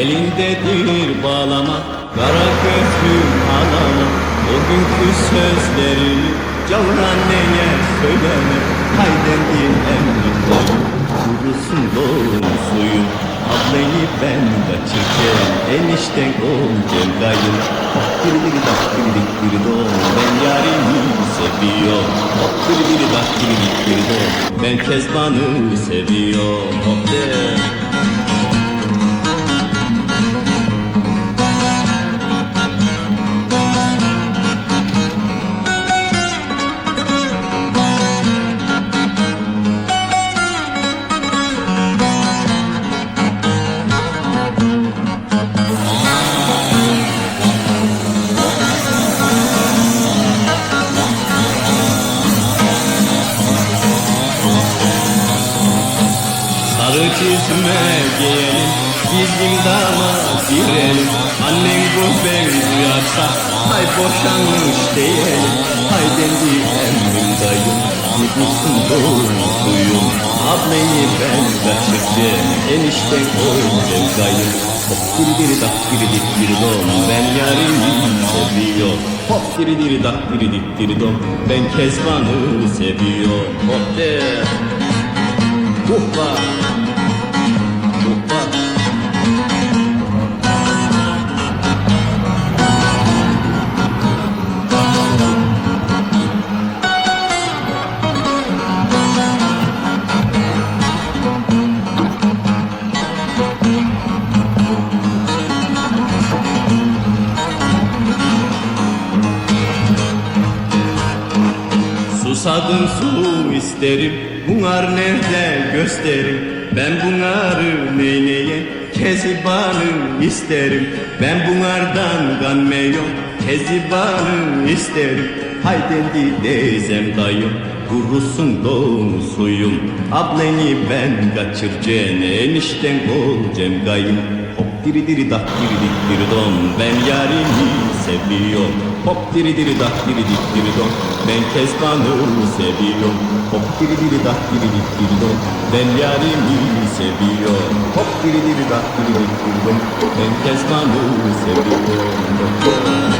Elindedir bağlama Kara gözlüm ağlama O günkü sözlerini Cavur anneye söyleme. Haydendir emrinde Kurusun doğum suyu. Ablayı ben kaçırken Enişten ol cemdayım Hop biri biri dak biri dik biri don Ben yarimi seviyorum. Hop biri biri dak biri dik biri don Ben Kezban'ı seviyorum. Hop de Sarı çizme giyelim Bizim dama girelim. Annen bu ben duyarsa Hay boşanmış diyelim. Hay dendi emrim dayım Kudusun doğum suyum Ablayı ben kaçırdım Enişten oğlum dayım Hop diri diri dak diri dik diri dom. Ben yarimi seviyorum Hop diri diri dak diri dik diri dom. Ben Kezban'ı seviyorum Hop de. Hoppa Susadım su isterim Bunlar nerede gösterim? Ben bunları neyneye Kezibanı isterim. Ben bunlardan ganmeyo Kezibanı isterim. Haydendi teyzem dayım Kurusun doğum suyum. Ablayı ben kaçırcen Enişten ol cem gayım Hop diri diri dak diri dik diri don. Ben yarimi seviyorum. Hop diri diri dak diri dik diri don. Ben Kezban'ı seviyorum. Hop diri diri dak diri dik diri don. Ben yarimi seviyorum. Hop diri diri dak diri dik diri don. Ben Kezban'ı seviyorum